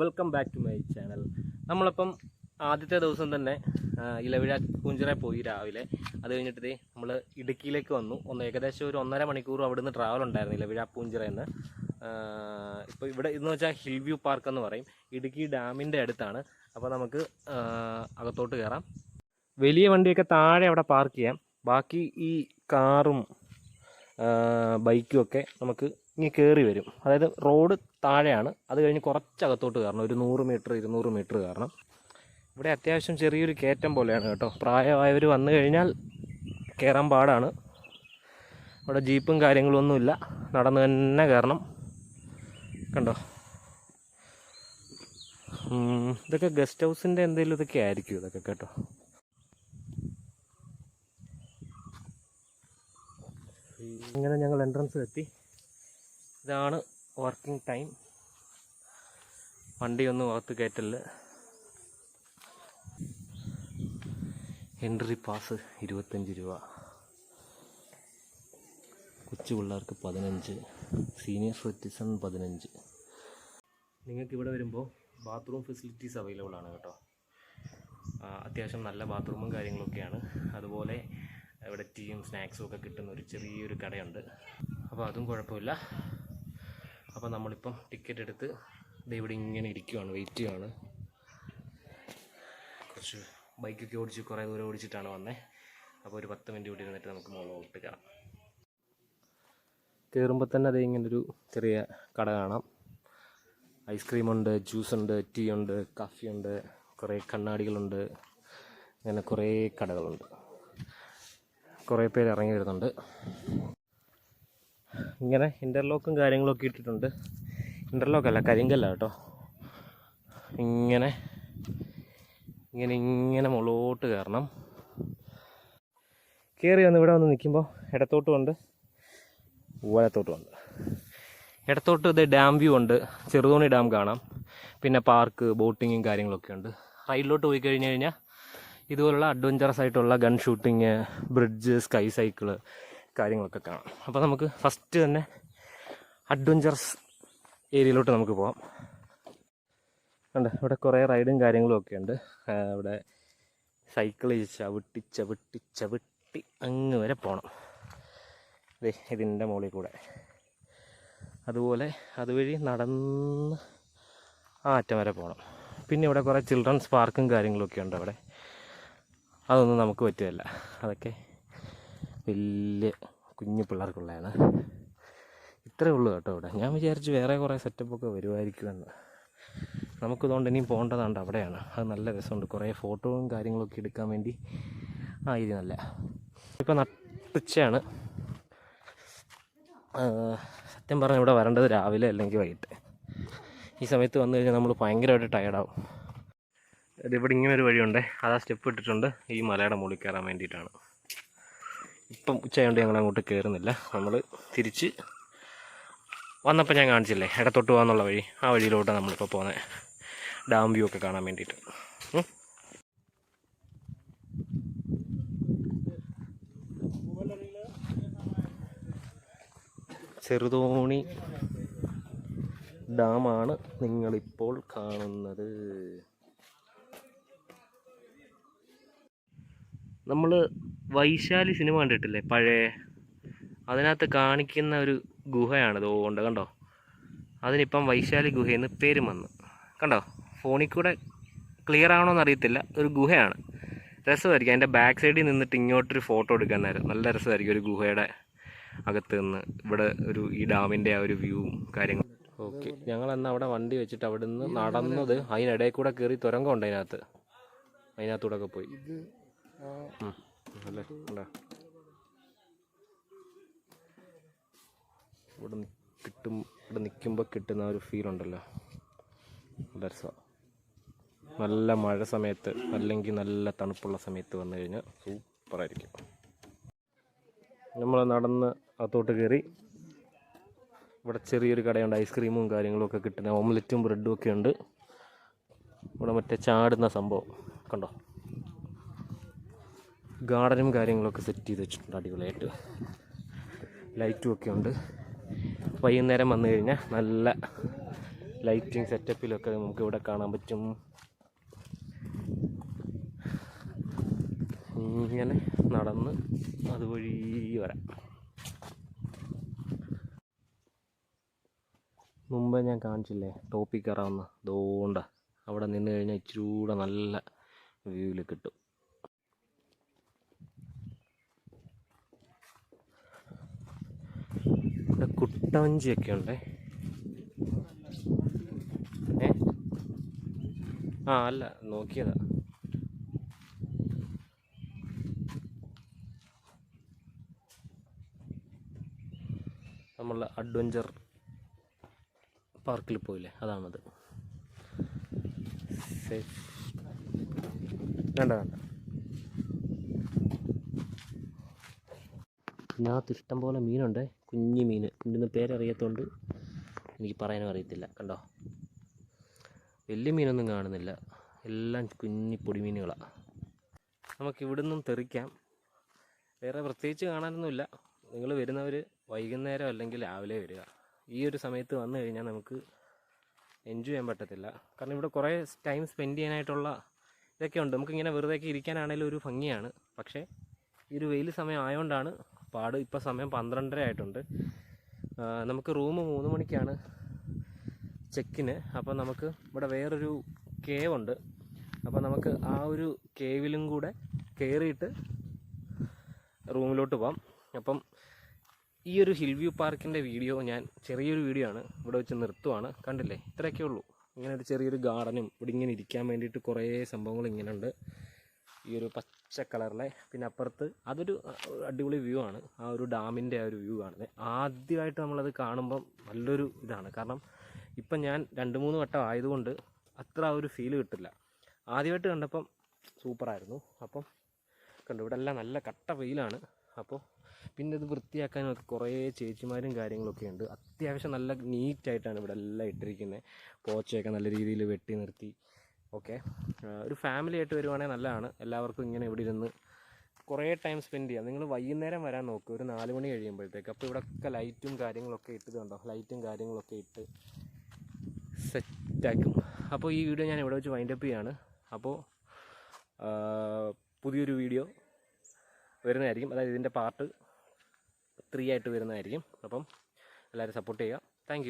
Welcome back to my channel നമ്മളിപ്പം ആദ്യത്തെ ദിവസം തന്നെ ഇലവിഴ പൂഞ്ചിറ പോയി രാവിലെ. അത് കഴിഞ്ഞിട്ട് നമ്മൾ ഇടുക്കിയിലേക്ക് വന്നു. ഒന്ന് ഏകദേശം ഒരു ഒന്നര മണിക്കൂർ നിന്ന് ട്രാവൽ ഉണ്ടായിരുന്നു ഇലവിഴ പൂഞ്ചിറ എന്ന് ഇപ്പോൾ ഇവിടെ ഇതെന്ന് വെച്ചാൽ ഹിൽ വ്യൂ പാർക്ക് എന്ന് പറയും. ഇടുക്കി ഡാമിന്റെ അടുത്താണ്. അപ്പോൾ നമുക്ക് അകത്തോട്ട് കയറാം വലിയ വണ്ടിയൊക്കെ താഴെ അവിടെ പാർക്ക് ചെയ്യാം. ബാക്കി ഈ കാറും ബൈക്കും ഒക്കെ നമുക്ക് ഇനി കയറി വരും. അതായത് റോഡ് താഴെയാണ്. അത് കഴിഞ്ഞ് കുറച്ചകത്തോട്ട് കയറണം. ഒരു നൂറ് മീറ്റർ ഇരുന്നൂറ് മീറ്റർ കയറണം. ഇവിടെ അത്യാവശ്യം ചെറിയൊരു കയറ്റം പോലെയാണ് കേട്ടോ. പ്രായമായവർ വന്നു കഴിഞ്ഞാൽ കയറാൻ പാടാണ്. ഇവിടെ ജീപ്പും കാര്യങ്ങളൊന്നുമില്ല. നടന്ന് തന്നെ കയറണം. കണ്ടോ? ഇതൊക്കെ ഗസ്റ്റ് ഹൗസിന്റെ എന്തെങ്കിലും ഇതൊക്കെ ആയിരിക്കും ഇതൊക്കെ കേട്ടോ. ഇങ്ങനെ ഞങ്ങൾ എൻട്രൻസ് എത്തി ഇതാണ് വർക്കിംഗ് ടൈം വണ്ടിയൊന്നും അകത്ത് കയറ്റൽ. എൻട്രി പാസ് ഇരുപത്തഞ്ച് രൂപ. കൊച്ചു പിള്ളേർക്ക് പതിനഞ്ച്. സീനിയർ സിറ്റിസൺ പതിനഞ്ച്. നിങ്ങൾക്ക് ഇവിടെ വരുമ്പോൾ ബാത്റൂം ഫെസിലിറ്റീസ് അവൈലബിൾ ആണ് കേട്ടോ. അത്യാവശ്യം നല്ല ബാത്റൂമും കാര്യങ്ങളൊക്കെയാണ്. അതുപോലെ ഇവിടെ ടീയും സ്നാക്സും ഒക്കെ കിട്ടുന്ന ഒരു ചെറിയൊരു കടയുണ്ട്. അപ്പോൾ അതും കുഴപ്പമില്ല. അപ്പോൾ നമ്മളിപ്പം ടിക്കറ്റ് എടുത്ത് ഇവിടെ ഇങ്ങനെ ഇരിക്കുകയാണ് വെയിറ്റ് ചെയ്യുകയാണ് കുറച്ച് ബൈക്കൊക്കെ ഓടിച്ച് കുറേ ദൂരം ഓടിച്ചിട്ടാണ് വന്നേ. അപ്പോൾ ഒരു പത്ത് മിനിറ്റ് കൂടി ഇരുന്നിട്ട് നമുക്ക് മുകളിലോട്ട് കയറാം. കയറുമ്പോൾ തന്നെ അതേ ഒരു ചെറിയ കട കാണാം. ഐസ്ക്രീമുണ്ട് ജ്യൂസ് ഉണ്ട് ടീ ഉണ്ട് കാഫി ഉണ്ട് കുറേ കണ്ണാടികളുണ്ട് അങ്ങനെ കുറേ കടകളുണ്ട്. കുറേ പേര് ഇറങ്ങി വരുന്നുണ്ട്. ഇങ്ങനെ ഇന്റർലോക്കും കാര്യങ്ങളൊക്കെ ഇട്ടിട്ടുണ്ട്. ഇന്റർലോക്കല്ല കരിങ്കല്ല കേട്ടോ. ഇങ്ങനെ ഇങ്ങനെ ഇങ്ങനെ മുകളോട്ട് കയറണം. കയറി വന്ന് ഇവിടെ വന്ന് നിൽക്കുമ്പോൾ വലത്തോട്ടും ഉണ്ട് ഇടത്തോട്ട് ഇത് ഡാം വ്യൂ ഉണ്ട്. ചെറുതോണി ഡാം കാണാം. പിന്നെ പാർക്ക് ബോട്ടിങ്ങും കാര്യങ്ങളൊക്കെ ഉണ്ട്. റൈഡിലോട്ട് പോയി കഴിഞ്ഞ് കഴിഞ്ഞാൽ ഇതുപോലുള്ള അഡ്വഞ്ചറസ് ആയിട്ടുള്ള gun shooting bridge sky cycle കാര്യങ്ങളൊക്കെ കാണാം. അപ്പോൾ നമുക്ക് ഫസ്റ്റ് തന്നെ അഡ്വഞ്ചറസ് ഏരിയയിലോട്ട് നമുക്ക് പോവാം. ഉണ്ട് ഇവിടെ കുറേ റൈഡും കാര്യങ്ങളും ഒക്കെ ഉണ്ട്. ഇവിടെ സൈക്കിൾ ചവിട്ടി ചവിട്ടി ചവിട്ടി അങ്ങ് വരെ പോകണം ദേ ഇതിന്റെ മുകളിൽ കൂടെ. അതുപോലെ അതുവഴി നടന്ന് ആ അറ്റം വരെ പോകണം പിന്നെ ഇവിടെ കുറേ ചിൽഡ്രൻസ് പാർക്കും കാര്യങ്ങളൊക്കെ ഉണ്ട് അവിടെ. അതൊന്നും നമുക്ക് പറ്റുകയല്ല. അതൊക്കെ വലിയ കുഞ്ഞു പിള്ളേർക്കുള്ളതാണ്. ഇത്രയേ ഉള്ളൂ കേട്ടോ ഇവിടെ. ഞാൻ വിചാരിച്ചു വേറെ കുറേ സെറ്റപ്പൊക്കെ വരുമായിരിക്കുമെന്ന്. നമുക്കിതുകൊണ്ട് ഇനിയും പോകേണ്ടതാണ്ട് അവിടെയാണ്. അത് നല്ല രസമുണ്ട്. കുറേ ഫോട്ടോയും കാര്യങ്ങളൊക്കെ എടുക്കാൻ വേണ്ടി ആ ഇത് നല്ല. ഇപ്പം നട്ടുച്ചയാണ് സത്യം പറഞ്ഞാൽ ഇവിടെ വരേണ്ടത് രാവിലെ അല്ലെങ്കിൽ വൈകിട്ട്. ഈ സമയത്ത് വന്നു കഴിഞ്ഞാൽ നമ്മൾ ഭയങ്കരമായിട്ട് ടയർഡാവും ഇവിടെ ഇങ്ങനെ ഒരു വഴിയുണ്ട്. അതാ സ്റ്റെപ്പ് ഇട്ടിട്ടുണ്ട്. ഈ മലയുടെ മുകളിൽ കയറാൻ വേണ്ടിയിട്ടാണ്. ഇപ്പം ഉച്ചയായതുകൊണ്ട് ഞങ്ങൾ അങ്ങോട്ട് കയറുന്നില്ല നമ്മൾ തിരിച്ച് വന്നപ്പോൾ ഞാൻ കാണിച്ചില്ലേ ഇടത്തോട്ട് പോകാന്നുള്ള വഴി. ആ വഴിയിലോട്ടാണ് നമ്മളിപ്പോൾ പോകുന്നത് ഡാം വ്യൂ ഒക്കെ കാണാൻ വേണ്ടിയിട്ട്. ചെറുതോണി ഡാമാണ് നിങ്ങളിപ്പോൾ കാണുന്നത്. നമ്മൾ വൈശാലി സിനിമ കണ്ടിട്ടില്ലേ? പഴയ അതിനകത്ത് കാണിക്കുന്ന ഒരു ഗുഹയാണിത് ഓണ്ട് കണ്ടോ? അതിനിപ്പം വൈശാലി ഗുഹയെന്ന് പേര് വന്നു. കണ്ടോ? ഫോണിൽ കൂടെ ക്ലിയർ ആണോ എന്നറിയത്തില്ല ഒരു ഗുഹയാണ്. രസമായിരിക്കും. അതിന്റെ ബാക്ക് സൈഡിൽ നിന്നിട്ട് ഇങ്ങോട്ടൊരു ഫോട്ടോ എടുക്കാൻ നേരം. നല്ല രസമായിരിക്കും ഒരു ഗുഹയുടെ അകത്ത് നിന്ന്. ഇവിടെ ഒരു ഈ ഡാമിന്റെ ആ ഒരു വ്യൂവും കാര്യങ്ങളും. ഓക്കെ. ഞങ്ങൾ അന്ന് അവിടെ വണ്ടി വെച്ചിട്ട് അവിടെ നിന്ന് നടന്നത് അതിനിടയിൽ കൂടെ കയറി തുരങ്കമുണ്ട് അതിനകത്ത്. അതിനകത്തൂടെ ഒക്കെ പോയി. അല്ലേ? അല്ല ഇവിടെ കിട്ടും ഇവിടെ നിൽക്കുമ്പോൾ കിട്ടുന്ന ഒരു ഫീൽ ഉണ്ടല്ലോ. നല്ല നല്ല മഴ സമയത്ത് അല്ലെങ്കിൽ നല്ല തണുപ്പുള്ള സമയത്ത് വന്നു കഴിഞ്ഞാൽ സൂപ്പറായിരിക്കും നമ്മൾ നടന്ന് അകത്തോട്ട് കയറി ഇവിടെ ചെറിയൊരു കടയുണ്ട്. ഐസ്ക്രീമും കാര്യങ്ങളും ഒക്കെ കിട്ടുന്ന ഓംലെറ്റും ബ്രെഡും ഒക്കെ ഉണ്ട്. ഇവിടെ മറ്റേ ചാടുന്ന സംഭവം. കണ്ടോ? ഗാർഡനും കാര്യങ്ങളൊക്കെ സെറ്റ് ചെയ്ത് വെച്ചിട്ടുണ്ട് അടിപൊളിയായിട്ട്. ലൈറ്റും ഒക്കെ ഉണ്ട്. വൈകുന്നേരം വന്നു കഴിഞ്ഞാൽ നല്ല ലൈറ്റിംഗ് സെറ്റപ്പിലൊക്കെ നമുക്ക് ഇവിടെ കാണാൻ പറ്റും. ഇങ്ങനെ നടന്ന് അതുവഴി വരാം. മുമ്പ് ഞാൻ കാണിച്ചില്ലേ ടോപ്പിൽ കയറാവുന്ന ദോണ്ട അവിടെ നിന്ന് കഴിഞ്ഞാൽ ഇച്ചിരി കൂടെ നല്ല വ്യൂവിൽ കിട്ടും. ഇവിടെ ഉണ്ട്. ഏ? ആ അല്ല നോക്കിയതാ. നമ്മൾ അഡ്വഞ്ചർ പാർക്കിൽ പോയില്ലേ അതാണത്. വേണ്ട വേണ്ട. ഇതിനകത്ത് ഇഷ്ടം പോലെ മീനുണ്ട്. കുഞ്ഞു മീൻ. ഇതിന്റെ പേരറിയത്തോണ്ട് എനിക്ക് പറയാനും അറിയത്തില്ല. കണ്ടോ? വലിയ മീനൊന്നും കാണുന്നില്ല. എല്ലാം കുഞ്ഞി പൊടിമീനുകളാണ് നമുക്ക് ഇവിടുന്നും തെറിക്കാം. വേറെ പ്രത്യേകിച്ച് കാണാനൊന്നുമില്ല. നിങ്ങൾ വരുന്നവർ വൈകുന്നേരം അല്ലെങ്കിൽ രാവിലെ വരിക. ഈ ഒരു സമയത്ത് വന്നു കഴിഞ്ഞാൽ നമുക്ക് എൻജോയ് ചെയ്യാൻ പറ്റത്തില്ല. കാരണം ഇവിടെ കുറേ ടൈം സ്പെൻഡ് ചെയ്യാനായിട്ടുള്ള ഇതൊക്കെ ഉണ്ട്. നമുക്കിങ്ങനെ വെറുതെ ഇരിക്കാനാണെങ്കിലും ഒരു ഭംഗിയാണ്. പക്ഷേ ഈ ഒരു വെയിൽ സമയം ആയതുകൊണ്ടാണ് പാട് ഇപ്പോൾ സമയം പന്ത്രണ്ടര ആയിട്ടുണ്ട്. നമുക്ക് റൂം മൂന്ന് മണിക്കാണ് ചെക്കിന്. അപ്പോൾ നമുക്ക് ഇവിടെ വേറൊരു കേവ് ഉണ്ട്. അപ്പോൾ നമുക്ക് ആ ഒരു കേവിലും കൂടെ കയറിയിട്ട് റൂമിലോട്ട് പോകാം അപ്പം ഈ ഒരു ഹിൽ വ്യൂ പാർക്കിന്റെ വീഡിയോ ഞാൻ ചെറിയൊരു വീഡിയോ ആണ് ഇവിടെ വെച്ച് നിർത്തുവാണ്. കണ്ടില്ലേ? ഇത്രയൊക്കെ ഉള്ളൂ. ഇങ്ങനെ ഒരു ചെറിയൊരു ഗാർഡനും ഇവിടെ ഇങ്ങനെ ഇരിക്കാൻ വേണ്ടിയിട്ട് കുറേ സംഭവങ്ങൾ ഇങ്ങനെ ഉണ്ട് ഈ ഒരു പച്ച കളറിലെ പിന്നെ അപ്പുറത്ത് അതൊരു അടിപൊളി വ്യൂ ആണ്. ആ ഒരു ഡാമിന്റെ ആ ഒരു വ്യൂ കാണുന്നത് ആദ്യമായിട്ട് നമ്മളത് കാണുമ്പം നല്ലൊരു ഇതാണ്. കാരണം ഇപ്പം ഞാൻ രണ്ട് മൂന്ന് വട്ടം ആയതുകൊണ്ട് അത്ര ഒരു ഫീൽ കിട്ടില്ല. ആദ്യമായിട്ട് കണ്ടപ്പം സൂപ്പറായിരുന്നു. അപ്പം കണ്ടു ഇവിടെ എല്ലാം നല്ല കട്ട വെയിലാണ്. അപ്പോൾ പിന്നെ ഇത് വൃത്തിയാക്കാനൊക്കെ കുറേ ചേച്ചിമാരും കാര്യങ്ങളൊക്കെ ഉണ്ട്. അത്യാവശ്യം നല്ല നീറ്റായിട്ടാണ് ഇവിടെ എല്ലാം ഇട്ടിരിക്കുന്നത് പോച്ചയൊക്കെ നല്ല രീതിയിൽ വെട്ടി നിർത്തി. ഓക്കെ. ഒരു ഫാമിലി ആയിട്ട് വരുവാണെങ്കിൽ നല്ലതാണ്. എല്ലാവർക്കും ഇങ്ങനെ ഇവിടെ ഇരുന്ന് കുറേ ടൈം സ്പെൻഡ് ചെയ്യാം. നിങ്ങൾ വൈകുന്നേരം വരാൻ നോക്കുക ഒരു നാല് മണി കഴിയുമ്പോഴത്തേക്ക്. അപ്പോൾ ഇവിടെയൊക്കെ ലൈറ്റും കാര്യങ്ങളൊക്കെ ഇട്ടത് കണ്ടോ? ലൈറ്റും കാര്യങ്ങളൊക്കെ ഇട്ട് സെറ്റാക്കും അപ്പോൾ ഈ വീഡിയോ ഞാൻ ഇവിടെ വെച്ച് വൈൻഡപ്പ് ചെയ്യാണ്. അപ്പോൾ പുതിയൊരു വീഡിയോ വരുന്നതായിരിക്കും. അതായത് ഇതിന്റെ പാർട്ട് ത്രീ ആയിട്ട് വരുന്നതായിരിക്കും. അപ്പം എല്ലാവരും സപ്പോർട്ട് ചെയ്യുക. താങ്ക്